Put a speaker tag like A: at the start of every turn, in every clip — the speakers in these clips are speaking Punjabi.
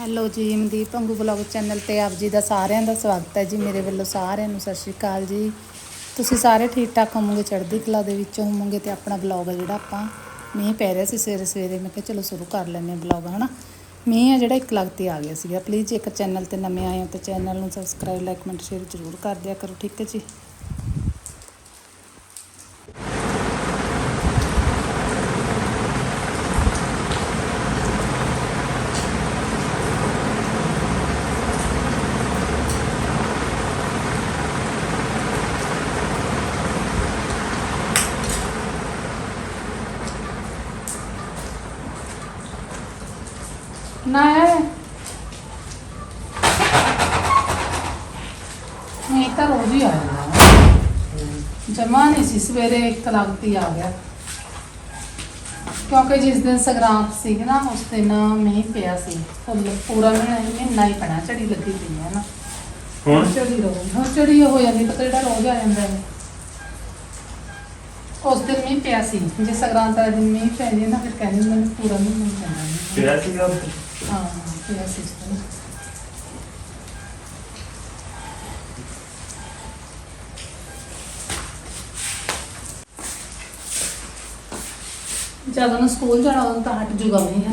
A: ਹੈਲੋ ਜੀ, ਮਨਦੀਪ ਪੰਗੂ ਬਲੌਗ ਚੈਨਲ ਤੇ ਆਪ ਜੀ ਦਾ ਸਾਰਿਆਂ ਦਾ ਸਵਾਗਤ ਹੈ ਜੀ, ਮੇਰੇ ਵੱਲੋਂ ਸਾਰਿਆਂ ਨੂੰ ਸਤਿ ਸ਼੍ਰੀ ਅਕਾਲ ਜੀ। ਤੁਸੀਂ ਸਾਰੇ ਠੀਕ ਠਾਕ ਹੋਵੋਗੇ, ਚੜ੍ਹਦੀ ਕਲਾ ਦੇ ਵਿੱਚ ਹੋਵੋਗੇ ਤੇ ਆਪਣਾ ਬਲੌਗ ਹੈ ਜਿਹੜਾ ਆਪਾਂ ਮੀਂਹ ਪੈ ਰਿਹਾ ਸੀ ਸਵੇਰੇ ਸਵੇਰੇ, ਮੈਂ ਕਿਹਾ ਚਲੋ ਸ਼ੁਰੂ ਕਰ ਲੈਂਦੇ ਹਾਂ ਬਲੌਗ, ਹਨਾ? ਮੀਂਹ ਆ ਜਿਹੜਾ ਇੱਕ ਲੱਗ ਤੇ ਆ ਗਿਆ ਸੀਗਾ। ਪਲੀਜ਼ ਇੱਕ ਚੈਨਲ ਤੇ ਨਵੇਂ ਆਏ ਹੋ ਤਾਂ ਚੈਨਲ ਨੂੰ ਸਬਸਕ੍ਰਾਈਬ ਲਾਈਕ ਕਮੈਂਟ ਸ਼ੇਅਰ ਜ਼ਰੂਰ ਕਰ ਦਿਆ ਕਰੋ, ਠੀਕ ਹੈ ਜੀ? ਨਾ ਹੈ। ਨਹੀਂ ਤਾਂ ਰੋਜ਼ ਹੀ ਆ ਜਾਂਦਾ ਜਮਾ ਨਹੀਂ ਸੀ ਸਵੇਰੇ ਇੱਕ ਲੱਗਤੀ ਆ ਗਿਆ। ਕਿਉਂਕਿ ਜਿਸ ਦਿਨ ਸੰਗਰਾਂਦ ਸੀ ਨਾ ਉਸ ਦਿਨ ਮੀਂਹ ਪਿਆ ਸੀ। ਫੁੱਲ ਪੂਰਾ ਮਹੀਨਾ ਮਹੀਨਾ ਹੀ ਪੈਣਾ ਝੜੀ ਲੱਗੀ ਪਈ ਹੈ ਨਾ।
B: ਹੁਣ?
A: ਝੜੀ ਰੋਜ਼ ਹੁਣ ਝੜੀ ਹੋ ਜਾਂਦੀ ਪਤਾ ਜਿਹੜਾ ਰੋਜ਼ ਆ ਜਾਂਦਾ ਹੈ। ਉਸ ਦਿਨ ਮੀਂਹ ਪਿਆ ਸੀ। ਜੇ ਸੰਗਰਾਂਦ ਵਾਲੇ ਦਿਨ ਮੀਂਹ ਪੈ ਜੇ ਨਾ ਫਿਰ ਕਹਿੰਦੇ ਮੈਨੂੰ ਪੂਰਾ ਮਹੀਨਾ ਹੀ ਪੈਣਾ ਹੈ।
B: ਸੀਗਾ? ਉੱਥੇ?
A: ਹਾਂ ਪਿਆ ਸੀ ਜਦੋਂ ਨੂੰ ਸਕੂਲ ਜਾਣਾ ਉਦੋਂ ਤਾਂ ਹਟ ਜੂਗਾ ਨਹੀਂ ਹੈ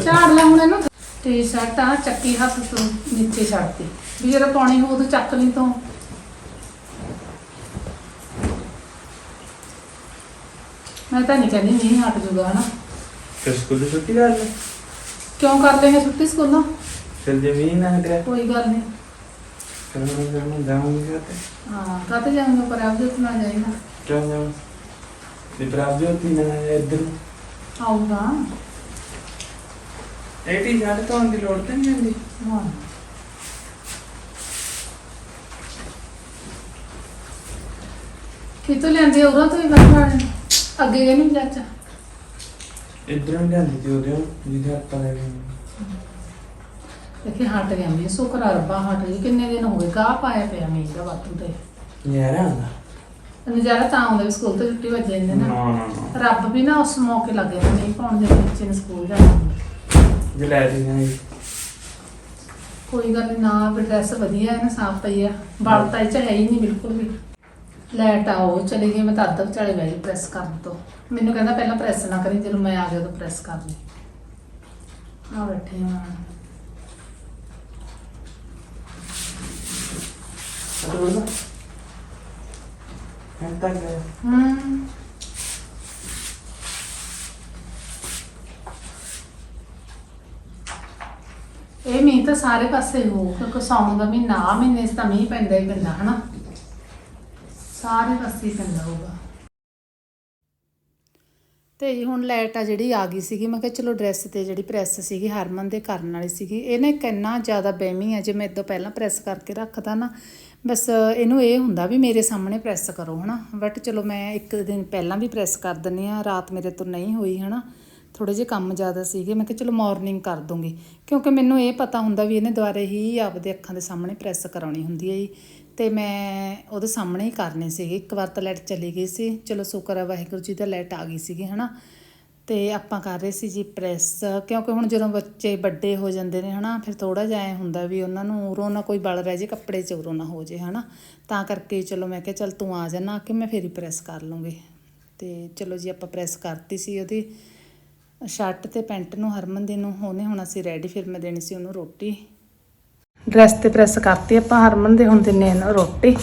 A: ਝਾੜ ਲਾ ਹੁਣ ਇਹਨੂੰ। ਟੀ-ਸ਼ਰਟ ਆ ਚੱਕੀ ਹੱਥ ਤੋਂ ਨੀਚੇ ਛੱਡਤੀ। ਵੀ ਜਦੋਂ ਪਾਣੀ ਹੋ ਉਦੋਂ ਚੱਕ ਲਈ ਤੋਂ। ਮੈਂ ਤਾਂ ਨਹੀਂ ਕਹਿੰਦੀ ਨਹੀਂ ਹਟ ਜੂਗਾ, ਹਨਾ?
B: ਫਿਰ ਸਕੂਲ ਦੀ ਛੁੱਟੀ ਕਰ ਲੈ।
A: ਕਿਉਂ ਕਰ ਲੈਂਗੇ ਛੁੱਟੀ ਸਕੂਲੋਂ?
B: ਫਿਰ ਜ਼ਮੀਨ ਨਾ ਹਟਿਆ
A: ਕੋਈ ਗੱਲ ਨਹੀਂ।
B: ਫਿਰ ਮੈਂ ਫਿਰ ਮੈਂ ਜਾਊਂਗੀ ਉੱਥੇ।
A: ਹਾਂ ਕਾਤੇ ਜਾਊਂਗਾ? ਪਰ ਆਪ ਦੇ ਨਾ ਜਾਈਨਾ
B: ਕਿਉਂ ਜਾਊਂ? ਦੀ ਪ੍ਰਾਪਤ ਹੋਤੀ ਨਾ ਇੱਧਰ
A: ਆਊਗਾ।
B: ਇਹ ਟੀ ਸ਼ਰਟ ਤੋਂ ਦੀ ਲੋੜ ਤਾਂ ਨਹੀਂ ਹੁੰਦੀ।
A: ਹਾਂ। ਕਿਤੋਂ ਲੈਂਦੇ ਉਹਨਾਂ ਤੋਂ ਹੀ ਬੰਦ ਅੱਗੇ ਗਏ ਨਹੀਂ ਚਾਚਾ।
B: ਇੱਧਰੋਂ ਹੀ ਲਿਆਂਦੀ ਤੇ ਉਹਦੇ ਜਿਹਦੇ ਲੈ ਗਏ
A: ਦੇਖੇ ਹਟ ਗਿਆ ਮੀਂਹ ਸੁਕਰ ਰੱਬਾ ਹਟ ਗਈ। ਕਿੰਨੇ ਦਿਨ ਹੋ ਗਏ ਗਾਹ ਪਾਇਆ ਪਿਆ ਮੀਂਹ ਦਾ ਵਾਤੂ ਤੇ।
B: ਯਾਰ ਆਂਦਾ
A: ਨਜ਼ਾਰਾ ਤਾਂ ਆਉਂਦਾ ਵੀ ਸਕੂਲ ਤੋਂ ਛੁੱਟੀ ਵੱਜ ਜਾਂਦੀ ਨਾ।
B: ਨਾ ਨਾ ਨਾ।
A: ਰੱਬ ਵੀ ਨਾ ਉਸ ਮੌਕੇ ਲੱਗ ਜਾਂਦਾ ਨਹੀਂ ਪਾਉਣ ਦੇ ਬੱਚੇ ਨੇ ਸਕੂਲ ਜਾਣਾ
B: ਜੇ ਲੈ ਦੀ ਨਹੀਂ
A: ਕੋਈ ਗੱਲ ਨੀ ਨਾ ਵੀ ਡਰੈਸ ਵਧੀਆ ਹੈ ਨਾ ਸਾਫ਼ ਪਈ ਆ। ਤਾਂ ਇਹ ਚ ਹੈ ਹੀ ਨਹੀਂ ਬਿਲਕੁਲ ਵੀ। ਲੈਟ ਆਓ ਚਲੀ ਗਈ ਮੈਂ ਤਾਂ ਅੱਧ ਵਿਚਾਲੇ ਬਹਿ ਗਈ ਪ੍ਰੈਸ ਕਰਨ ਤੋਂ। ਮੈਨੂੰ ਕਹਿੰਦਾ ਪਹਿਲਾਂ ਪ੍ਰੈਸ ਨਾ ਕਰੀ ਜਦੋਂ ਮੈਂ ਆ ਗਿਆ ਉਦੋਂ ਪ੍ਰੈਸ ਕਰ ਲਈ। ਆ ਬੈਠੇ ਹਾਂ।
B: ਅਦੋਂ ਨਾ ਮੈਂ ਤਾਂ ਗਿਆ।
A: ਹਮ ਇਹ ਮੀਂਹ ਤਾਂ ਸਾਰੇ ਪਾਸੇ ਹੋ ਕਿਉਂਕਿ ਸਾਉਣ ਦਾ ਮਹੀਨਾ ਆ ਮਹੀਨੇ 'ਚ ਤਾਂ ਮੀਂਹ ਪੈਂਦਾ ਹੀ ਪੈਂਦਾ ਹਨਾ? ਸਾਰੇ ਪਾਸੇ ਹੀ ਪੈਂਦਾ ਹੋਊਗਾ। ਤੇ ਜੀ ਹੁਣ ਲਾਈਟ ਆ ਜਿਹੜੀ ਆ ਗਈ ਸੀਗੀ। ਮੈਂ ਕਿਹਾ ਚਲੋ ਡਰੈਸ ਤੇ ਜਿਹੜੀ ਪ੍ਰੈਸ ਸੀਗੀ, ਹਰਮਨ ਦੇ ਕਰਨ ਵਾਲੀ ਸੀਗੀ। ਇਹ ਨਾ ਇੱਕ ਇੰਨਾ ਜ਼ਿਆਦਾ ਬਹਿਮੀ ਆ। ਜੇ ਮੈਂ ਇਦੋਂ ਪਹਿਲਾਂ ਪ੍ਰੈਸ ਕਰਕੇ ਰੱਖਦਾ ਨਾ, ਬਸ ਇਹਨੂੰ ਇਹ ਹੁੰਦਾ ਵੀ ਮੇਰੇ ਸਾਹਮਣੇ ਪ੍ਰੈਸ ਕਰੋ, ਹਨਾ? ਬਟ ਚਲੋ ਮੈਂ ਇੱਕ ਦਿਨ ਪਹਿਲਾਂ ਵੀ ਪ੍ਰੈਸ ਕਰ ਦਿੰਨੀ ਆ ਰਾਤ ਮੇਰੇ ਤੋਂ ਨਹੀਂ ਹੋਈ, ਹਨਾ? ਥੋੜੇ ਜਿਹੇ ਕੰਮ ਜ਼ਿਆਦਾ ਸੀਗੇ। ਮੈਂ ਕਿਹਾ ਚਲੋ ਮਾਰਨਿੰਗ ਕਰ ਦੂੰਗੀ। ਕਿਉਂਕਿ ਮੈਨੂੰ ਇਹ ਪਤਾ ਹੁੰਦਾ ਵੀ ਇਹਨੇ ਦੁਆਰੇ ਹੀ ਆਪਦੇ ਅੱਖਾਂ ਦੇ ਸਾਹਮਣੇ ਪ੍ਰੈਸ ਕਰਾਉਣੀ ਹੁੰਦੀ ਹੈ ਜੀ। ਤੇ ਮੈਂ ਉਹਦੇ ਸਾਹਮਣੇ ਹੀ ਕਰਨੇ ਸੀਗੇ। ਇੱਕ ਵਾਰ ਤਾਂ ਲਾਈਟ ਚਲੀ ਗਈ ਸੀ। ਚਲੋ ਸ਼ੁਕਰ ਹੈ ਵਾਹਿਗੁਰੂ ਜੀ ਦਾ ਲਾਈਟ ਆ ਗਈ ਸੀਗੀ, ਹਨਾ? ਤੇ ਆਪਾਂ ਕਰ ਰਹੇ ਸੀ ਜੀ ਪ੍ਰੈਸ ਕਿਉਂਕਿ ਹੁਣ ਜਦੋਂ ਬੱਚੇ ਵੱਡੇ ਹੋ ਜਾਂਦੇ ਨੇ, ਹਨਾ, ਫਿਰ ਥੋੜਾ ਜਿਹਾ ਐ ਹੁੰਦਾ ਵੀ ਉਹਨਾਂ ਨੂੰ ਉਰੋਂ ਨਾ ਕੋਈ ਬਲ ਰਹਿ ਜੇ, ਕੱਪੜੇ ਚ ਉਰੋਂ ਨਾ ਹੋ ਜੇ, ਹਨਾ? ਤਾਂ ਕਰਕੇ ਚਲੋ ਮੈਂ ਕਿਹਾ, ਚੱਲ ਤੂੰ ਆ ਜਾ ਨਾ ਕਿ ਮੈਂ ਫੇਰ ਹੀ ਪ੍ਰੈਸ ਕਰ ਲੂੰਗੀ। ਤੇ ਚਲੋ ਜੀ, ਆਪਾਂ ਪ੍ਰੈਸ ਕਰਤੀ ਸੀ ਉਹਦੀ। ਸ਼ਰਟ ਤੇ ਪੈਂਟ ਨੂੰ ਹਰਮਨ ਦੇ ਨੂੰ ਹੋਣੇ ਹੋਣਾ ਸੀ ਰੈਡੀ ਫਿਰ ਮੈਂ ਦੇਣੀ ਸੀ ਉਹਨੂੰ ਰੋਟੀ। ਡਰੈਸ ਤੇ ਪ੍ਰੈਸ ਕਰਤੀ ਆਪਾਂ ਹਰਮਨ ਦੇ ਹੁਣ ਦਿੰਨੇ ਇਹਨੂੰ ਰੋਟੀ।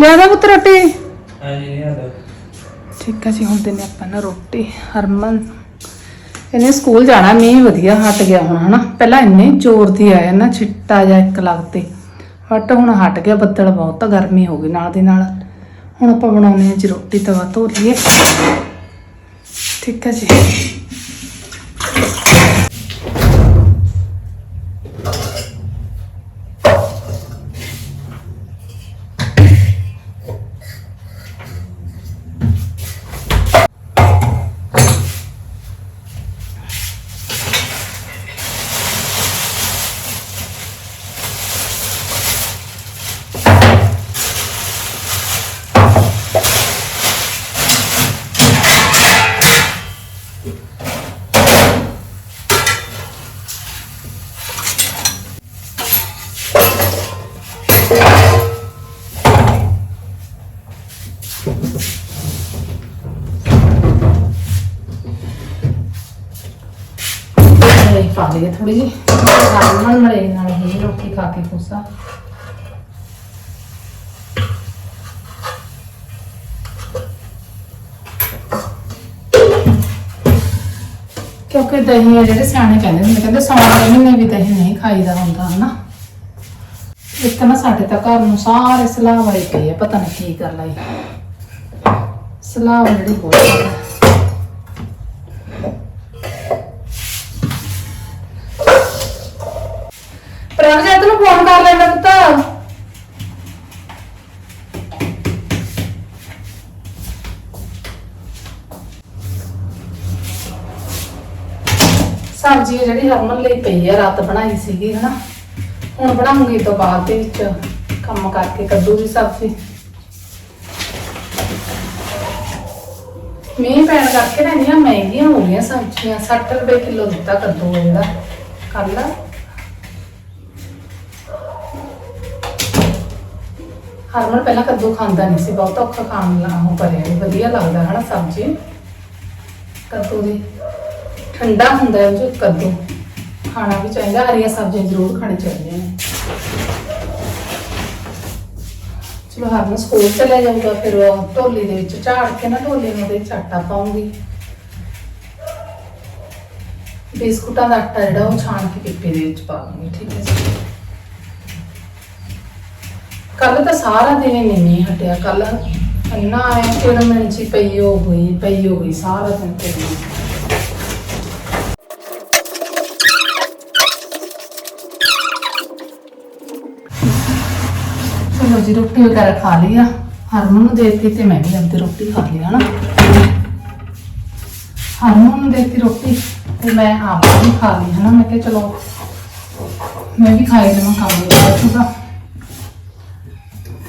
A: ਲਿਆ ਦਾ ਪੁੱਤ ਰੋਟੀ? ਠੀਕ ਹੈ ਜੀ ਹੁਣ ਦਿੰਨੇ ਆਪਾਂ ਨਾ ਰੋਟੀ। ਹਰਮਨ ਇਹਨੇ ਸਕੂਲ ਜਾਣਾ ਮੀਂਹ ਵਧੀਆ ਹਟ ਗਿਆ ਹੁਣ ਹਨਾ? ਪਹਿਲਾਂ ਇੰਨੇ ਜ਼ੋਰ ਦੀ ਆਇਆ ਨਾ ਛਿੱਟਾ ਜਾਂ ਇੱਕ ਲੱਗਤੇ ਬਟ ਹੁਣ ਹਟ ਗਿਆ ਬੱਦਲ ਬਹੁਤ ਗਰਮੀ ਹੋ ਗਈ ਨਾਲ ਦੀ ਨਾਲ। ਹੁਣ ਆਪਾਂ ਬਣਾਉਣੇ ਆ ਜੀ ਰੋਟੀ ਤਵਾ ਧੋ ਲਈਏ। ਠੀਕ ਹੈ ਜੀ। ਥੋੜੀ ਜਿਹੀ ਹਰਮਨ ਮਲਾਈ ਨਾਲ ਹੀ ਰੋਟੀ ਖਾ ਕੇ ਖੁਸ਼ਾ ਕਿਉਂਕਿ ਦਹੀਂ ਆ ਜਿਹੜੇ ਸਿਆਣੇ ਕਹਿੰਦੇ ਹੁੰਦੇ, ਕਹਿੰਦੇ ਸੌਣ ਦੇ ਮਹੀਨੇ ਵੀ ਦਹੀਂ ਨਹੀਂ ਖਾਈਦਾ ਹੁੰਦਾ, ਹਨਾ? ਇੱਕ ਨਾ ਸਾਡੇ ਤਾਂ ਘਰ ਨੂੰ ਸਾਰੇ ਸਲਾਹ ਵਾਲੀ ਪਈ ਹੈ ਪਤਾ ਨਹੀਂ ਕੀ ਕਰ ਲਈ ਸਲਾਹ ਜਿਹੜੀ ਬਹੁਤ ਜ਼ਿਆਦਾ ਫੋਨ ਕਰ ਲੈਣਾ ਪੁੱਤ। ਸਬਜ਼ੀ ਜਿਹੜੀ ਹਰਮਨ ਲਈ ਪਈ ਆ, ਰਾਤ ਬਣਾਈ ਸੀਗੀ, ਹਨਾ? ਹੁਣ ਬਣਾਉਂਗੀ ਤੋਂ ਬਾਅਦ ਦੇ ਵਿੱਚ। ਕੰਮ ਕਰਕੇ ਕੱਦੂ ਦੀ ਸਬਜ਼ੀ। ਮੀਂਹ ਪੈਣ ਕਰਕੇ ਨਾ ਇੰਨੀਆਂ ਮਹਿੰਗੀਆਂ ਹੋ ਗਈਆਂ ਸਬਜ਼ੀਆਂ। 60 ਰੁਪਏ ਕਿਲੋ ਦਿੱਤਾ ਕੱਦੂ ਇਹਦਾ। ਕੱਲ ਹਰਮਨ ਪਹਿਲਾਂ ਕੱਦੂ ਖਾਂਦਾ ਨਹੀਂ ਸੀ, ਬਹੁਤ ਔਖਾ ਖਾਣ ਲਾ ਉਹ ਕਰਿਆ ਵੀ ਵਧੀਆ ਲੱਗਦਾ ਹਨਾ ਸਬਜ਼ੀ। ਕੱਦੂ ਦੀ ਠੰਡਾ ਹੁੰਦਾ ਹੈ ਜੋ ਕੱਦੂ। ਖਾਣਾ ਵੀ ਚਾਹੀਦਾ, ਹਰੀਆਂ ਸਬਜ਼ੀਆਂ ਜ਼ਰੂਰ ਖਾਣੀ ਚਾਹੀਦੀਆਂ ਨੇ। ਚਲੋ ਹਰਮਨ ਸਕੂਲ ਚਲੇ ਜਾਊਗਾ, ਫਿਰ ਉਹ ਢੋਲੀ ਦੇ ਵਿੱਚ ਝਾੜ ਕੇ ਨਾ ਢੋਲੀ ਨੂੰ ਉਹਦੇ ਵਿੱਚ ਆਟਾ ਪਾਉਂਗੀ ਬਿਸਕੁਟਾਂ ਦਾ ਆਟਾ ਜਿਹੜਾ ਉਹ ਛਾਣ ਕੇ ਪਿੱਪੇ ਦੇ ਵਿੱਚ ਪਾ ਦੂੰਗੀ ਠੀਕ ਹੈ ਜੀ ਕੱਲ ਤਾਂ ਸਾਰਾ ਦਿਨ ਹੀ ਨਹੀਂ ਹਟਿਆ ਕੱਲ ਇੰਨਾ ਆਇਆ, ਫਿਰ ਮੈਂ ਪਈ ਹੋ ਗਈ ਪਈ ਹੋ ਗਈ ਸਾਰਾ ਦਿਨ ਤੇ ਚਲੋ ਜੀ, ਰੋਟੀ ਵਗੈਰਾ ਖਾ ਲਈ ਆ। ਹਰਮਨ ਨੂੰ ਦੇਤੀ ਤੇ ਮੈਂ ਵੀ ਆਪਦੀ ਰੋਟੀ ਖਾ ਲਈ, ਹਨਾ? ਹਰਮਨ ਨੂੰ ਦੇਤੀ ਰੋਟੀ ਤੇ ਮੈਂ ਆਪ ਵੀ ਖਾ ਲਈ, ਹਨਾ? ਮੈਂ ਕਿਹਾ ਚਲੋ, ਮੈਂ ਵੀ ਖਾਈ ਲਵਾਂ ਕੰਮ ਨਹੀਂ ਬਚੂਗਾ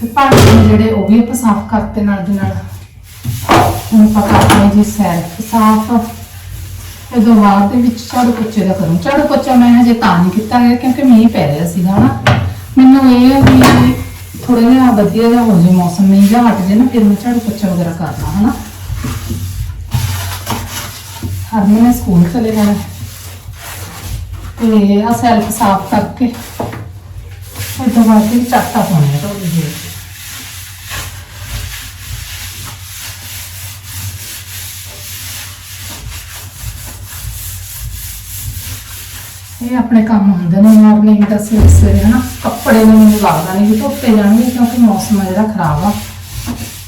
A: ਤੇ ਭਾਂਡੇ ਨੇ ਜਿਹੜੇ ਉਹ ਵੀ ਆਪਾਂ ਸਾਫ਼ ਕਰਤੇ ਨਾਲ ਦੀ ਨਾਲ। ਹੁਣ ਆਪਾਂ ਕਰਦੇ ਜੀ ਸੈਲਫ ਸਾਫ਼। ਇਹਦੋਂ ਬਾਅਦ ਦੇ ਵਿੱਚ ਝਾੜੂ ਪੋਚੇ ਦਾ ਕਰੂੰ। ਝਾੜੂ ਪੋਚਾ ਮੈਂ ਹਜੇ ਤਾਂ ਨਹੀਂ ਕੀਤਾ ਹੈ ਕਿਉਂਕਿ ਮੀਂਹ ਪੈ ਰਿਹਾ ਸੀਗਾ ਹਨਾ ਮੈਨੂੰ ਇਹ ਵੀ ਥੋੜਾ ਜਿਹਾ ਵਧੀਆ ਜਿਹਾ ਹੋ ਜੇ ਮੌਸਮ, ਮੀਂਹ ਜਿਹਾ ਹਟ ਜੇ ਨਾ, ਫਿਰ ਮੈਂ ਝਾੜੂ ਪੋਚਾ ਵਗੈਰਾ ਕਰਨਾ ਹਨਾ। ਹਰਮਨ ਨੇ ਸਕੂਲ ਚਲੇ ਜਾਣਾ। ਤੇ ਆ ਸੈਲਫ ਸਾਫ਼ ਕਰਕੇ ਇਹ ਤੋਂ ਬਾਅਦ ਚਾਟਾ ਪਾਉਣਾ ਹੈ ਢੋਲੀ ਇਹ ਆਪਣੇ ਕੰਮ ਹੁੰਦੇ ਨੇ ਮਾਰਨਿੰਗ ਦਾ ਸਵੇਰੇ ਸਵੇਰੇ ਹਨਾ ਕੱਪੜੇ ਨੂੰ ਮੈਨੂੰ ਲੱਗਦਾ ਨਹੀਂ ਕਿ ਧੋਤੇ ਜਾਣਗੇ ਕਿਉਂਕਿ ਮੌਸਮ ਜਿਹੜਾ ਖਰਾਬ ਆ।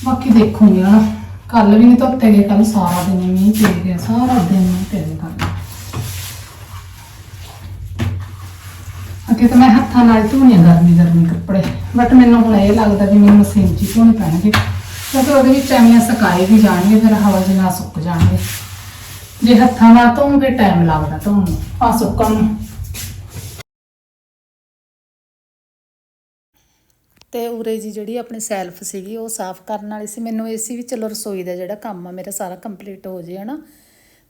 A: ਬਾਕੀ ਦੇਖੂਗੀ ਹਨਾ ਕੱਲ ਵੀ ਨਹੀਂ ਧੋਤੇ ਗਏ ਕੱਲ ਸਾਰਾ ਦਿਨ ਮੀਂਹ ਪੈ ਗਿਆ, ਸਾਰਾ ਦਿਨ ਮੀਂਹ ਪੈ ਗਿਆ ਅੱਗੇ ਤਾਂ ਮੈਂ ਹੱਥਾਂ ਨਾਲ ਧੋਣੇ ਗਰਮੀ ਗਰਮੀ ਕੱਪੜੇ ਬਟ ਮੈਨੂੰ ਹੁਣ ਇਹ ਲੱਗਦਾ ਵੀ ਮੈਨੂੰ ਮਸ਼ੀਨ 'ਚ ਹੀ ਧੋਣੇ ਪੈਣਗੇ, ਕਿਉਂਕਿ ਉਹਦੇ ਵਿੱਚ ਐਵੇਂ ਸੁਕਾਏ ਵੀ ਜਾਣਗੇ, ਫਿਰ ਹਵਾ ਦੇ ਸੁੱਕ ਜਾਣਗੇ। ਜੇ ਹੱਥਾਂ ਨਾਲ ਧੋਣ ਟਾਈਮ ਲੱਗਦਾ ਧੋਣ ਨੂੰ। ਆ ਸੁੱਕਣ ਨੂੰ। ਤੇ ਉਰੇ ਜੀ ਜਿਹੜੀ ਆਪਣੀ ਸੈਲਫ ਸੀਗੀ, ਉਹ ਸਾਫ਼ ਕਰਨ ਵਾਲੀ ਸੀ। ਮੈਨੂੰ ਇਹ ਸੀ ਵੀ ਚਲੋ ਰਸੋਈ ਦਾ ਜਿਹੜਾ ਕੰਮ ਆ, ਮੇਰਾ ਸਾਰਾ ਕੰਪਲੀਟ ਹੋ ਜੇ, ਹਨਾ।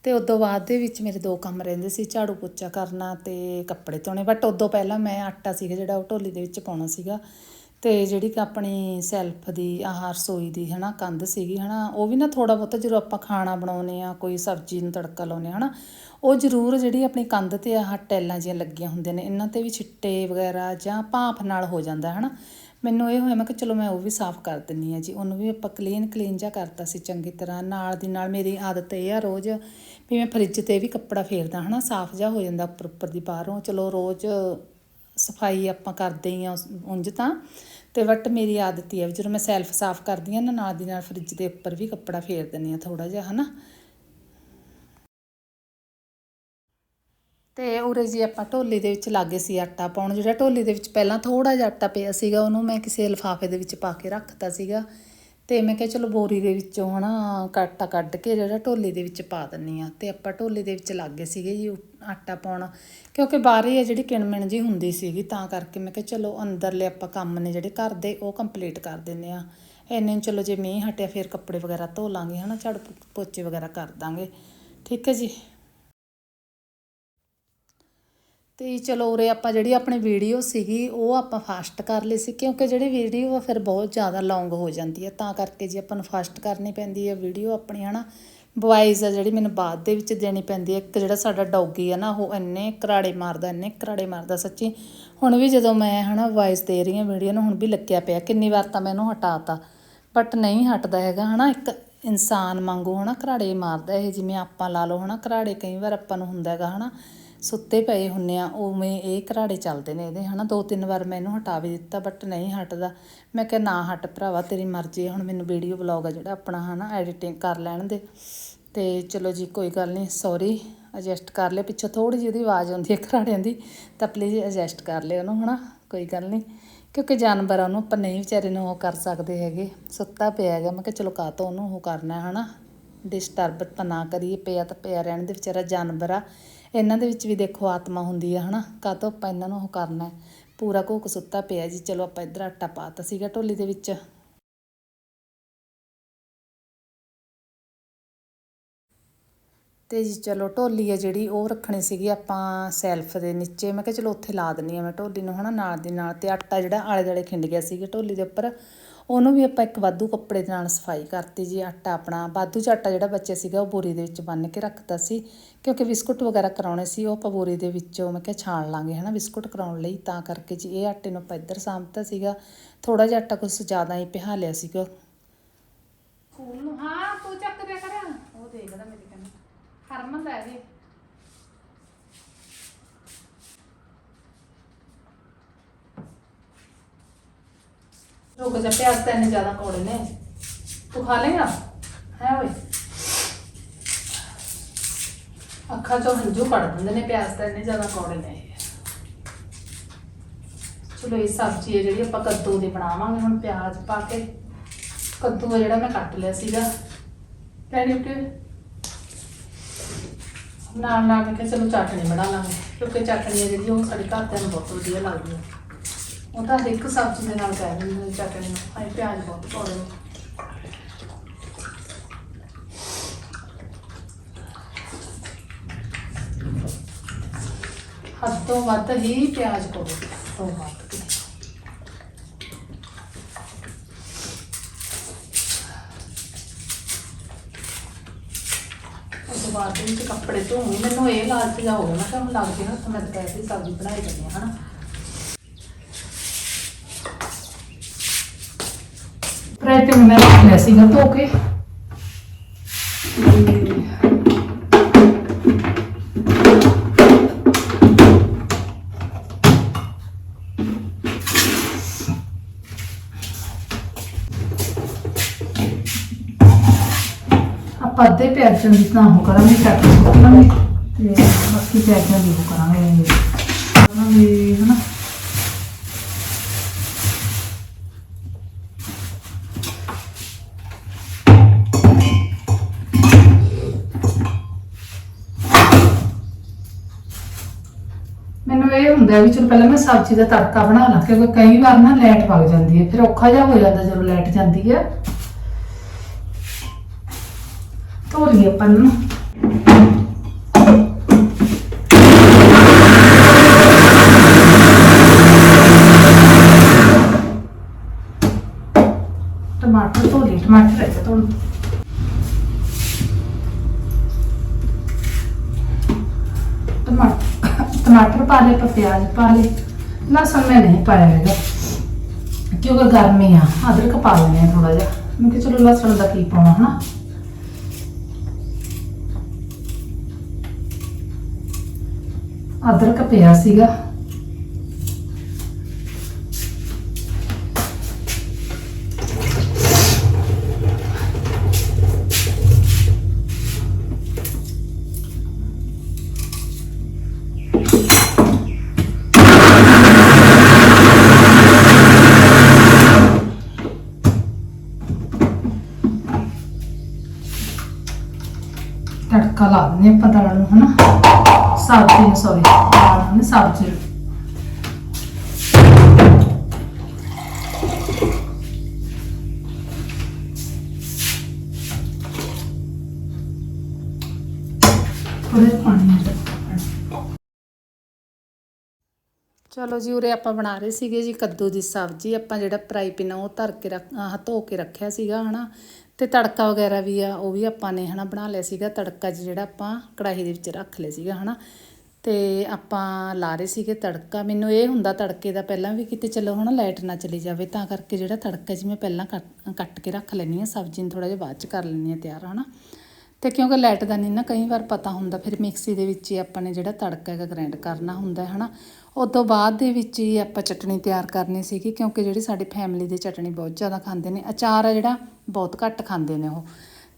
A: ਤੇ ਉਦੋਂ ਬਾਅਦ ਦੇ ਵਿੱਚ ਮੇਰੇ ਦੋ ਕੰਮ ਰਹਿੰਦੇ ਸੀ, ਝਾੜੂ ਪੋਚਾ ਕਰਨਾ ਤੇ ਕੱਪੜੇ ਧੋਣੇ। ਬਟ ਉਦੋਂ ਪਹਿਲਾਂ ਮੈਂ ਆਟਾ ਸੀਗਾ ਜਿਹੜਾ, ਉਹ ਢੋਲੀ ਦੇ ਵਿੱਚ ਪਾਉਣਾ ਸੀਗਾ। ਅਤੇ ਜਿਹੜੀ ਕਿ ਆਪਣੀ ਸੈਲਫ ਦੀ, ਆਹ ਰਸੋਈ ਦੀ ਹੈ ਨਾ ਕੰਧ ਸੀਗੀ ਹੈ ਨਾ ਉਹ ਵੀ ਨਾ ਥੋੜ੍ਹਾ ਬਹੁਤਾ ਜਦੋਂ ਆਪਾਂ ਖਾਣਾ ਬਣਾਉਂਦੇ ਆ ਕੋਈ ਸਬਜ਼ੀ ਨੂੰ ਤੜਕਾ ਲਾਉਂਦੇ ਹੈ ਨਾ ਉਹ ਜ਼ਰੂਰ ਜਿਹੜੀ ਆਪਣੀ ਕੰਧ ਤੇ ਆਹ ਟੈਲਾਂ ਜਿਹੀਆਂ ਲੱਗੀਆਂ ਹੁੰਦੀਆਂ ਨੇ, ਇਹਨਾਂ ਤੇ ਵੀ ਛਿੱਟੇ ਵਗੈਰਾ ਜਾਂ ਭਾਫ ਨਾਲ ਹੋ ਜਾਂਦਾ ਹੈ ਨਾ ਮੈਨੂੰ ਇਹ ਹੋਇਆ, ਮੈਂ ਕਿ ਚਲੋ ਮੈਂ ਉਹ ਵੀ ਸਾਫ਼ ਕਰ ਦਿੰਨੀ ਆ ਜੀ, ਉਹਨੂੰ ਵੀ ਆਪਾਂ ਕਲੀਨ ਕਲੀਨ ਜਿਹਾ ਕਰਤਾ ਸੀ ਚੰਗੀ ਤਰ੍ਹਾਂ, ਨਾਲ ਦੀ ਨਾਲ ਮੇਰੀ ਆਦਤ ਇਹ ਆ ਰੋਜ਼ ਵੀ ਮੈਂ ਫਰਿੱਜ ਤੇ ਵੀ ਕੱਪੜਾ ਫੇਰਦਾ ਹਨਾ, ਸਾਫ਼ ਜਿਹਾ ਹੋ ਜਾਂਦਾ ਉੱਪਰ ਉੱਪਰ ਦੀ ਬਾਹਰੋਂ, ਚਲੋ ਰੋਜ਼ ਸਫ਼ਾਈ ਆਪਾਂ ਕਰਦੇ ਹੀ ਆ ਉਂਝ ਤਾਂ। ਤੇ ਬਟ ਮੇਰੀ ਆਦਤ ਹੀ ਹੈ ਵੀ ਜਦੋਂ ਮੈਂ ਸੈਲਫ ਸਾਫ਼ ਕਰਦੀ ਹਾਂ ਨਾ, ਨਾਲ ਦੀ ਨਾਲ ਫਰਿੱਜ ਦੇ ਉੱਪਰ ਵੀ ਕੱਪੜਾ ਫੇਰ ਦਿੰਦੀ ਆ ਥੋੜਾ ਜਿਹਾ, ਹਨਾ। ਤੇ ਉਰੇ ਜੀ ਆਪਾਂ ਢੋਲੀ ਦੇ ਵਿੱਚ ਲਾਗੇ ਸੀ ਆਟਾ ਪਾਉਣ, ਜਿਹੜਾ ਢੋਲੀ ਦੇ ਵਿੱਚ ਪਹਿਲਾਂ ਥੋੜਾ ਜਿਹਾ ਆਟਾ ਪਿਆ ਸੀਗਾ, ਉਹਨੂੰ ਮੈਂ ਕਿਸੇ ਲਿਫਾਫੇ ਦੇ ਵਿੱਚ ਪਾ ਕੇ ਰੱਖਤਾ ਸੀਗਾ। ਤੇ ਮੈਂ ਕਿਹਾ ਚਲੋ ਬੋਰੀ ਦੇ ਵਿੱਚੋਂ ਹਨਾ ਆਟਾ ਕੱਢ ਕੇ ਜਿਹੜਾ ਢੋਲੀ ਦੇ ਵਿੱਚ ਪਾ ਦਿੰਨੀ ਆ। ਤੇ ਆਪਾਂ ਢੋਲੀ ਦੇ ਵਿੱਚ ਲੱਗੇ ਸੀਗੇ ਜੀ ਉਹ ਆਟਾ ਪਾਉਣਾ। ਕਿਉਂਕਿ ਬਾਹਰ ਹੀ ਆ ਜਿਹੜੀ ਕਿਣਮਿਣ ਜੀ ਹੁੰਦੀ ਸੀਗੀ ਤਾਂ ਕਰਕੇ ਮੈਂ ਕਿਹਾ ਚਲੋ ਅੰਦਰਲੇ ਆਪਾਂ ਕੰਮ ਨੇ ਜਿਹੜੇ ਘਰ ਦੇ ਉਹ ਕੰਪਲੀਟ ਕਰ ਦਿੰਨੇ ਆ। ਇੰਨੇ ਨੂੰ ਚਲੋ ਜੇ ਮੀਂਹ ਹਟਿਆ ਫਿਰ ਕੱਪੜੇ ਵਗੈਰਾ ਧੋ ਲਾਂਗੇ ਹਨਾ ਝਾੜੂ ਪੋ- ਪੋਚੇ ਵਗੈਰਾ ਕਰ ਦਾਂਗੇ। ਠੀਕ ਹੈ ਜੀ। ਤੇ ਚਲੋ ਉਰੇ ਆਪਾਂ ਜਿਹੜੀ ਆਪਣੀ ਵੀਡੀਓ ਸੀਗੀ, ਉਹ ਆਪਾਂ ਫਾਸਟ ਕਰ ਲਈ ਸੀ, ਕਿਉਂਕਿ ਜਿਹੜੀ ਵੀਡੀਓ ਆ ਫਿਰ ਬਹੁਤ ਜ਼ਿਆਦਾ ਲੌਂਗ ਹੋ ਜਾਂਦੀ ਹੈ ਤਾਂ ਕਰਕੇ ਜੀ ਆਪਾਂ ਨੂੰ ਫਾਸਟ ਕਰਨੀ ਪੈਂਦੀ ਹੈ ਵੀਡੀਓ ਆਪਣੀ, ਹਨਾ? ਬੁਆਈਜ਼ ਆ ਜਿਹੜੀ ਮੈਨੂੰ ਬਾਅਦ ਦੇ ਵਿੱਚ ਦੇਣੀ ਪੈਂਦੀ ਹੈ ਇੱਕ ਜਿਹੜਾ ਸਾਡਾ ਡੌਗੀ ਆ ਨਾ, ਉਹ ਇੰਨੇ ਘਰਾੜੇ ਮਾਰਦਾ, ਇੰਨੇ ਕਰਾੜੇ ਮਾਰਦਾ ਸੱਚੀ। ਹੁਣ ਵੀ ਜਦੋਂ ਮੈਂ, ਹਨਾ ਵੌਇਸ ਦੇ ਰਹੀ ਹਾਂ ਵੀਡੀਓ ਨੂੰ, ਹੁਣ ਵੀ ਲੱਗਿਆ ਪਿਆ। ਕਿੰਨੀ ਵਾਰ ਤਾਂ ਮੈਂ ਇਹਨੂੰ ਹਟਾਤਾ। ਬਟ ਨਹੀਂ ਹਟਦਾ ਹੈਗਾ, ਹਨਾ? ਇੱਕ ਇਨਸਾਨ ਵਾਂਗੂ, ਹਨਾ ਘਰਾੜੇ ਮਾਰਦਾ ਇਹ, ਜਿਵੇਂ ਆਪਾਂ ਲਾ ਲਓ, ਹਨਾ? ਘਰਾੜੇ ਕਈ ਵਾਰ ਆਪਾਂ ਨੂੰ ਹੁੰਦਾ ਹੈਗਾ, ਹਨਾ? ਸੁੱਤੇ ਪਏ ਹੁੰਨੇ ਆ, ਉਵੇਂ ਇਹ ਘਰਾੜੇ ਚੱਲਦੇ ਨੇ ਇਹਦੇ, ਹਨਾ? ਦੋ ਤਿੰਨ ਵਾਰ ਮੈਂ ਇਹਨੂੰ ਹਟਾ ਵੀ ਦਿੱਤਾ ਬਟ ਨਹੀਂ ਹਟਦਾ। ਮੈਂ ਕਿਹਾ, ਨਾ ਹਟ ਭਰਾਵਾ, ਤੇਰੀ ਮਰਜ਼ੀ ਹੈ, ਹੁਣ ਮੈਨੂੰ ਵੀਡੀਓ ਬਲੌਗ ਆ ਜਿਹੜਾ ਆਪਣਾ, ਹਨਾ? ਐਡੀਟਿੰਗ ਕਰ ਲੈਣ ਦੇ। ਤੇ ਚਲੋ ਜੀ, ਕੋਈ ਗੱਲ ਨਹੀਂ ਸੌਰੀ ਐਡਜਸਟ ਕਰ ਲਿਓ। ਪਿੱਛੋਂ ਥੋੜੀ ਜਿਹੀ ਉਹਦੀ ਆਵਾਜ਼ ਆਉਂਦੀ ਹੈ ਘਰਾੜਿਆਂ ਦੀ, ਤਾਂ ਪਲੀਜ਼ ਐਡਜਸਟ ਕਰ ਲਿਓ ਉਹਨੂੰ, ਹਨਾ? ਕੋਈ ਗੱਲ ਨਹੀਂ। ਕਿਉਂਕਿ ਜਾਨਵਰਾਂ ਨੂੰ ਆਪਾਂ ਨਹੀਂ ਵਿਚਾਰੇ ਨੂੰ ਉਹ ਕਰ ਸਕਦੇ ਹੈਗੇ। ਸੁੱਤਾ ਪਿਆ ਹੈਗਾ, ਮੈਂ ਕਿਹਾ, ਚਲੋ, ਕਾਹ ਤੋਂ ਉਹਨੂੰ ਉਹ ਕਰਨਾ ਹੈ, ਹਨਾ? ਡਿਸਟਰਬ ਤਾਂ ਨਾ ਕਰੀਏ, ਪਿਆ ਤਾਂ ਪਿਆ ਰਹਿਣ ਦੇ, ਵਿਚਾਰਾ ਜਾਨਵਰ ਆ। ਇਹਨਾਂ ਦੇ ਵਿੱਚ ਵੀ ਦੇਖੋ ਆਤਮਾ ਹੁੰਦੀ ਆ, ਹਨਾ? ਕਾਹ ਤੋਂ ਆਪਾਂ ਇਹਨਾਂ ਨੂੰ ਉਹ ਕਰਨਾ ਪੂਰਾ ਘੋਕ ਸੁੱਤਾ ਪਿਆ ਜੀ। ਚਲੋ ਆਪਾਂ ਇੱਧਰ ਆਟਾ ਪਾਤਾ ਸੀਗਾ ਢੋਲੀ ਦੇ ਵਿੱਚ। ਤੇ ਜੀ ਚਲੋ ਢੋਲੀ ਆ ਜਿਹੜੀ, ਉਹ ਰੱਖਣੀ ਸੀਗੀ ਆਪਾਂ ਸੈਲਫ ਦੇ ਨੀਚੇ। ਮੈਂ ਕਿਹਾ ਚਲੋ ਉੱਥੇ ਲਾ ਦਿੰਨੀ ਆ ਮੈਂ ਢੋਲੀ ਨੂੰ, ਹਨਾ? ਨਾਲ ਦੀ ਨਾਲ। ਤੇ ਆਟਾ ਜਿਹੜਾ ਆਲੇ ਦੁਆਲੇ ਖਿੰਡ ਗਿਆ ਸੀਗਾ ਢੋਲੀ ਦੇ ਉੱਪਰ। ਉਹਨੂੰ ਵੀ ਆਪਾਂ ਇੱਕ ਵਾਧੂ ਕੱਪੜੇ ਦੇ ਨਾਲ ਸਫ਼ਾਈ ਕਰਤੀ ਜੀ, ਆਟਾ ਆਪਣਾ, ਵਾਧੂ ਚ ਆਟਾ ਜਿਹੜਾ ਬੱਚੇ ਸੀਗਾ ਉਹ ਬੋਰੀ ਦੇ ਵਿੱਚ ਬੰਨ ਕੇ ਰੱਖਤਾ ਸੀ। ਕਿਉਂਕਿ ਬਿਸਕੁਟ ਵਗੈਰਾ ਕਰਾਉਣੇ ਸੀ, ਉਹ ਆਪਾਂ ਬੋਰੀ ਦੇ ਵਿੱਚੋਂ ਮੈਂ ਕਿਹਾ ਛਾਣ ਲਾਂਗੇ, ਹਨਾ, ਬਿਸਕੁਟ ਕਰਾਉਣ ਲਈ। ਤਾਂ ਕਰਕੇ ਜੀ, ਇਹ ਆਟੇ ਨੂੰ ਆਪਾਂ ਇੱਧਰ ਸਾਂਭਤਾ ਸੀਗਾ। ਥੋੜਾ ਜਿਹਾ ਆਟਾ ਕੁਛ ਜ਼ਿਆਦਾ ਹੀ ਪਿਹਾ ਲਿਆ ਸੀਗਾ। ਹਾਂ, ਤੂੰ ਚੱਕ ਦਿਆ ਕਰ। ਉਹ ਦੇਖਦਾ ਮੇਰੀ ਕੰਨ। ਹਰਮਨ ਦਾ ਇਹ ਰੁਕ ਜਾ, ਪਿਆਜ਼ ਤਾਂ ਇੰਨੇ ਜ਼ਿਆਦਾ ਕੌੜੇ ਨੇ। ਤੂੰ ਖਾ ਲੇਗਾ ਹੈ ਓਏ। ਅੱਖਾਂ ਚੋਂ ਹੰਝੂ ਕੱਢ ਦਿੰਦੇ ਨੇ, ਪਿਆਜ਼ ਤਾਂ ਇੰਨੇ ਜ਼ਿਆਦਾ ਕੌੜੇ ਨੇ। ਚਲੋ, ਇਹ ਸਬਜ਼ੀ ਹੈ ਜਿਹੜੀ ਆਪਾਂ ਕੱਦੂ ਦੀ ਬਣਾਵਾਂਗੇ, ਹੁਣ ਪਿਆਜ਼ ਪਾ ਕੇ। ਕੱਦੂ ਆ ਜਿਹੜਾ ਮੈਂ ਕੱਟ ਲਿਆ ਸੀਗਾ। ਲੈਣੀ ਕਿ ਨਾਲ ਨਾਲ ਮੈਂ ਕਿਹਾ ਚਲੋ, ਚਟਨੀ ਬਣਾ ਲਾਂਗੇ, ਕਿਉਂਕਿ ਚਟਨੀ ਹੈ ਜਿਹੜੀ, ਉਹ ਸਾਡੇ ਘਰਦਿਆਂ ਨੂੰ ਬਹੁਤ ਵਧੀਆ ਲੱਗਦੀ ਹੈ ਉਹ ਤਾਂ ਹਰ ਇੱਕ ਸਬਜ਼ੀ ਦੇ ਨਾਲ ਕਹਿ ਦਿੰਦੇ ਨੇ ਚਟਣੀ ਨੂੰ ਅਸੀਂ ਪਿਆਜ਼ ਬਹੁਤ ਪਾਉਂਦੇ ਨੇ। ਹੱਦ ਤੋਂ ਵੱਧ ਹੀ ਪਿਆਜ਼ ਪਾਓ ਤੋਂ ਵੱਧ ਉਸ ਤੋਂ ਬਾਅਦ ਵਿੱਚ ਕੱਪੜੇ ਧੋਣੀ ਮੈਨੂੰ ਇਹ ਲਾਲਚ ਜਾ ਹੋ ਗਿਆ ਮੈਂ ਕਿਹਾ ਹੁਣ ਲੱਗ ਗਿਆ ਹੱਥ ਮੈਂ ਤਾਂ ਕਹਿ ਸਬਜ਼ੀ ਬਣਾਈ ਜਾਂਦੀ ਹਾਂ ਹਨਾ। ਪ੍ਰਾਈਟ ਮੈਂ ਰੱਖ ਲਿਆ ਸੀਗਾ ਧੋ ਕੇ ਆਪਾਂ ਅੱਧੇ ਪਿਆਜ਼ਾਂ ਦੀ ਤਾਂ ਉਹ ਕਰਾਂਗੇ ਕੱਟ ਸੁੱਟਾਂਗੇ ਤੇ ਬਾਕੀ ਪਿਆਜ਼ਾਂ ਦੀ ਉਹ ਕਰਾਂਗੇ ਕਰਾਂਗੇ ਹਨਾ ਮੈਨੂੰ ਵੀ ਚਲੋ ਪਹਿਲਾਂ ਮੈਂ ਸਬਜ਼ੀ ਦਾ ਤੜਕਾ ਬਣਾ ਲਾਂ, ਕਿਉਂਕਿ ਕਈ ਵਾਰ ਨਾ ਲਾਈਟ ਵਗ ਜਾਂਦੀ ਹੈ, ਫਿਰ ਔਖਾ ਜਿਹਾ ਹੋ ਜਾਂਦਾ ਜਦੋਂ ਲਾਈਟ ਜਾਂਦੀ ਹੈ। ਧੋ ਲਈਏ ਆਪਾਂ ਨੂੰ ਟਮਾਟਰ ਧੋ ਲਈ ਟਮਾਟਰ ਇੱਥੇ ਧੋ ਪਾ ਲਏ ਆਪਾਂ ਪਿਆਜ਼ ਪਾ ਲਏ ਲਸਣ ਮੈਂ ਨਹੀਂ ਪਾਇਆ ਹੈਗਾ। ਕਿਉਂਕਿ ਗਰਮੀ ਆ, ਅਦਰਕ ਪਾ ਲੈਣੇ ਆ ਥੋੜਾ ਜਿਹਾ। ਮੈਂ ਕਿਹਾ ਚਲੋ ਲਸਣ ਦਾ ਕੀ ਪਾਉਣਾ, ਹਨਾ? ਅਦਰਕ ਪਿਆ ਸੀਗਾ। ਲਾ ਦਿੰਦੇ ਆਪਾਂ ਦਾਲ ਨੂੰ, ਹਨਾ? ਸਬਜ਼ੀ ਨੂੰ ਸੌਰੀ ਦਾਲ ਨੂੰ, ਸਬਜ਼ੀ ਨੂੰ। ਥੋੜੇ ਪਾਣੀ ਚਲੋ ਜੀ, ਉਰੇ ਆਪਾਂ ਬਣਾ ਰਹੇ ਸੀਗੇ ਜੀ ਕੱਦੂ ਦੀ ਸਬਜ਼ੀ। ਆਪਾਂ ਜਿਹੜਾ ਫਰਾਈ ਪੈਨ ਉਹ ਧਰ ਕੇ ਰੱਖ ਆਹ ਧੋ ਕੇ ਰੱਖਿਆ ਸੀਗਾ, ਹਨਾ? ਤੇ ਤੜਕਾ ਵਗੈਰਾ ਵੀ ਆ, ਉਹ ਵੀ ਆਪਾਂ ਨੇ ਹਨਾ ਬਣਾ ਲਿਆ ਸੀਗਾ। ਤੜਕਾ 'ਚ ਜਿਹੜਾ ਆਪਾਂ ਕੜਾਹੀ ਦੇ ਵਿੱਚ ਰੱਖ ਲਿਆ ਸੀਗਾ ਹਨਾ। ਤੇ ਆਪਾਂ ਲਾ ਰਹੇ ਸੀਗੇ ਤੜਕਾ। ਮੈਨੂੰ ਇਹ ਹੁੰਦਾ ਤੜਕੇ ਦਾ ਪਹਿਲਾਂ ਵੀ ਕਿਤੇ ਚਲੋ ਹਨਾ ਲਾਈਟ ਨਾ ਚਲੀ ਜਾਵੇ, ਤਾਂ ਕਰਕੇ ਜਿਹੜਾ ਤੜਕਾ ਜੀ ਮੈਂ ਪਹਿਲਾਂ ਕੱਟ ਕੱਟ ਕੇ ਰੱਖ ਲੈਣੀ ਆ ਸਬਜ਼ੀ ਨੂੰ ਥੋੜਾ ਜਿਹਾ ਬਾਅਦ ਚ ਕਰ ਲੈਣੀ ਆ ਤਿਆਰ ਹਨਾ। ਤੇ ਕਿਉਂਕਿ ਲਾਈਟ ਦਾ ਨਹੀਂ ਨਾ ਕਈ ਵਾਰ ਪਤਾ ਹੁੰਦਾ, ਫਿਰ ਮਿਕਸੀ ਦੇ ਵਿੱਚ ਹੀ ਆਪਾਂ ਨੇ ਜਿਹੜਾ ਤੜਕਾ ਹੈਗਾ ਗ੍ਰਾਈਂਡ ਕਰਨਾ ਹੁੰਦਾ ਹੈ ਹਨਾ। ਉਸ ਤੋਂ ਬਾਅਦ ਦੇ ਵਿੱਚ ਹੀ ਆਪਾਂ ਚਟਣੀ ਤਿਆਰ ਕਰਨੀ ਸੀਗੀ, ਕਿਉਂਕਿ ਜਿਹੜੀ ਸਾਡੀ ਫੈਮਿਲੀ ਦੀ ਚਟਣੀ ਬਹੁਤ ਜ਼ਿਆਦਾ ਖਾਂਦੇ ਨੇ, ਅਚਾਰ ਆ ਜਿਹੜਾ ਬਹੁਤ ਘੱਟ ਖਾਂਦੇ ਨੇ ਉਹ।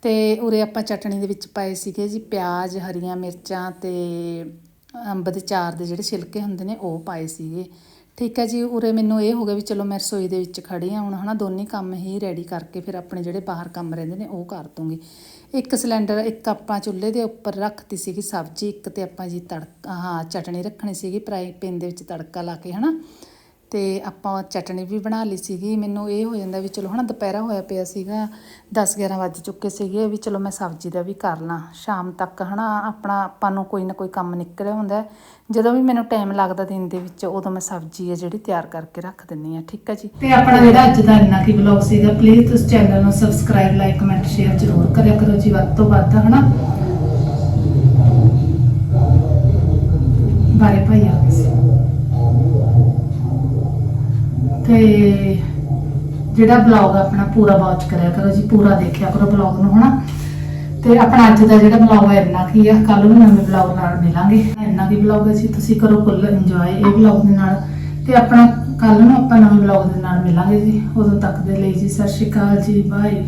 A: ਤੇ ਉਰੇ ਆਪਾਂ ਚਟਣੀ ਦੇ ਵਿੱਚ ਪਾਏ ਸੀਗੇ ਜੀ ਪਿਆਜ਼, ਹਰੀਆਂ ਮਿਰਚਾਂ ਤੇ ਅੰਬ ਦੇ ਚਾਰ ਦੇ ਜਿਹੜੇ ਛਿਲਕੇ ਹੁੰਦੇ ਨੇ ਉਹ ਪਾਏ ਸੀਗੇ। ਠੀਕ ਹੈ ਜੀ, ਉਰੇ ਮੈਨੂੰ ਇਹ ਹੋ ਗਿਆ ਵੀ ਚਲੋ ਮੈਂ ਰਸੋਈ ਦੇ ਵਿੱਚ ਖੜੀ ਹਾਂ, ਹੁਣ ਹਨਾ ਦੋਨੇ ਕੰਮ ਹੀ ਰੈਡੀ ਕਰਕੇ ਫਿਰ ਆਪਣੇ ਜਿਹੜੇ ਬਾਹਰ ਕੰਮ ਰਹਿੰਦੇ ਨੇ ਉਹ ਕਰ ਦੂੰਗੀ। ਇੱਕ ਸਿਲੰਡਰ ਇੱਕ ਆਪਾਂ ਚੁੱਲ੍ਹੇ ਦੇ ਉੱਪਰ ਰੱਖਤੀ ਸੀਗੀ ਸਬਜ਼ੀ, ਇੱਕ ਤੇ ਆਪਾਂ ਜੀ ਤੜਕਾ, ਹਾਂ, ਚਟਣੀ ਰੱਖਣੀ ਸੀਗੀ ਫਰਾਈ ਪੈਨ ਦੇ ਵਿੱਚ ਤੜਕਾ ਲਾ ਕੇ ਹਨਾ। ਤੇ ਆਪਾਂ ਚਟਣੀ ਵੀ ਬਣਾ ਲਈ ਸੀਗੀ। ਮੈਨੂੰ ਇਹ ਹੋ ਜਾਂਦਾ ਵੀ ਚਲੋ ਹਨਾ, ਦੁਪਹਿਰਾ ਹੋਇਆ ਪਿਆ ਸੀਗਾ 10 11 ਵੱਜ ਚੁੱਕੇ ਸੀਗੇ ਵੀ ਚਲੋ ਮੈਂ ਸਬਜ਼ੀ ਦਾ ਵੀ ਕਰ ਲਾਂ। ਸ਼ਾਮ ਤੱਕ ਹਨਾ ਆਪਣਾ ਆਪਾਂ ਨੂੰ ਕੋਈ ਨਾ ਕੋਈ ਕੰਮ ਨਿਕਲਿਆ ਹੁੰਦਾ ਜਦੋਂ ਵੀ ਮੈਨੂੰ ਟਾਈਮ ਲੱਗਦਾ ਦਿਨ ਦੇ ਵਿੱਚ, ਉਦੋਂ ਮੈਂ ਸਬਜ਼ੀ ਹੈ ਜਿਹੜੀ ਤਿਆਰ ਕਰਕੇ ਰੱਖ ਦਿੰਨੀ ਆ ਠੀਕ ਹੈ ਜੀ? ਤੇ ਆਪਣਾ ਜਿਹੜਾ ਅੱਜ ਦਾ ਇੰਨਾ ਕੀ ਵਲੌਗ ਸੀਗਾ ਪਲੀਜ਼ ਤੁਸੀਂ ਚੈਨਲ ਨੂੰ ਸਬਸਕ੍ਰਾਈਬ ਲਾਈਕ ਕਮੈਂਟ ਸ਼ੇਅਰ ਜ਼ਰੂਰ ਕਰਿਆ ਕਰੋ ਜੀ। ਵੱਧ ਤੋਂ ਵੱਧ ਹਨਾ। ਬਾਰੇ ਭਾਈ ਆ ਤੇ ਜਿਹੜਾ ਬਲੌਗ ਆਪਣਾ ਪੂਰਾ ਵਾਚ ਕਰਿਆ ਕਰੋ ਜੀ, ਪੂਰਾ ਦੇਖਿਆ ਕਰੋ ਬਲੌਗ ਨੂੰ, ਹਨਾ? ਤੇ ਆਪਣਾ ਅੱਜ ਦਾ ਜਿਹੜਾ ਬਲੌਗ ਹੈ ਇੰਨਾ ਕੀ ਆ? ਕੱਲ ਨੂੰ ਨਵੇਂ ਬਲੌਗ ਨਾਲ ਮਿਲਾਂਗੇ। ਇੰਨਾ ਕੀ ਬਲੌਗ ਹੈ ਜੀ? ਤੁਸੀਂ ਕਰੋ ਫੁੱਲ ਇੰਜੋਏ ਇਹ ਬਲੌਗ ਦੇ ਨਾਲ। ਤੇ ਆਪਣਾ ਕੱਲ ਨੂੰ ਆਪਾਂ ਨਵੇਂ ਬਲੌਗ ਦੇ ਨਾਲ ਮਿਲਾਂਗੇ ਜੀ। ਉਦੋਂ ਤੱਕ ਦੇ ਲਈ ਜੀ, ਸਤਿ ਸ਼੍ਰੀ ਅਕਾਲ ਜੀ ਬਾਏ